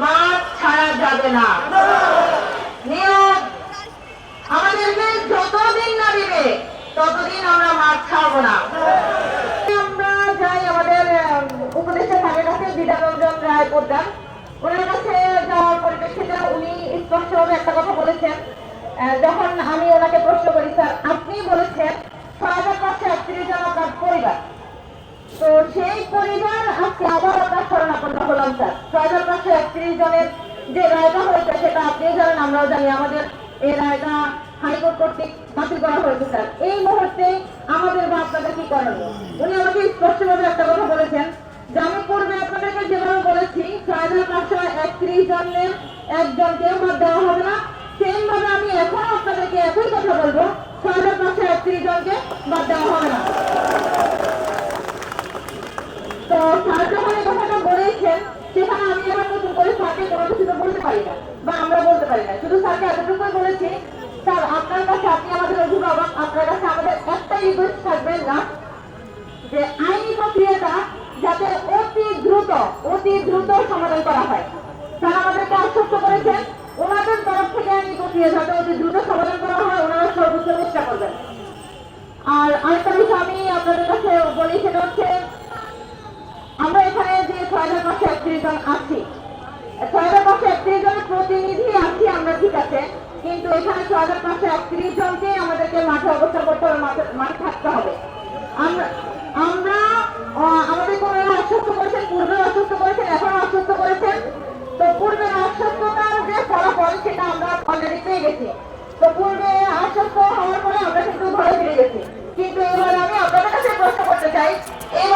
মাছ ছাড়া যাবে না। যতদিন না দিবে, ততদিন আমরা না। আমরা যাই আমাদের কাছে রায় প্রধান। ওনার কাছে যাওয়ার পরিপ্রেক্ষিতে উনি স্পষ্টভাবে একটা কথা বলেছেন। যখন আমি ওনাকে প্রশ্ন করি, স্যার, আপনি বলেছেন ছয় হাজার পাঁচশো একত্রিশ জন আপনার পরিবার। তো সেই পরিবার আজকে আবার আপনার শরণাপন্ন হলাম স্যার। ছয় হাজার পাঁচশো একত্রিশ জনের যে রায়টা হয়েছে, সেটা আপনিও জানেন আমরাও জানি, আমাদের এই রায়টা হাইকোর্ট কর্তৃক বাতিল করা হয়েছে, স্যার। এই মুহূর্তে আমাদের বা কি করণীয় উনি আমাকে স্পষ্টভাবে একটা কথা বলেছেন, যে আমি পূর্বে আপনাদেরকে যেভাবে বলেছি ছয় হাজার পাঁচশো একত্রিশ জনের একজনকেও বাদ দেওয়া হবে না। সেম ভাবে আমি এখন আপনাদেরকে একই কথা বলব ছয় হাজার পাঁচশো একত্রিশ জনকে বাদ দেওয়া হবে না দ্রুত, অতি দ্রুত সমাধান করা হয়। স্যার আমাদেরকে আশ্বস্ত করেছেন, ওনাদের তরফ থেকে আইনি প্রক্রিয়া দ্রুত সমাধান করা হয়, ওনারা সর্বোচ্চ করবেন। আর আরেকটা বিষয় আমি আপনাদের কাছে বলি, সেটা হচ্ছে আমরা এখানে যে ছয় হাজার পাঁচশো একত্রিশ জন আছি। এখানে আশ্বস্ত করেছেন পূর্বে তো ফলাফল, সেটা আমরা অলরেডি পেয়ে গেছি। তো পূর্বে আশ্বস্ত হওয়ার পরে আমরা কিন্তু ঘরে ফিরে গেছি। কিন্তু এবার আমি আপনাদের কাছে প্রশ্ন করতে চাই এবারে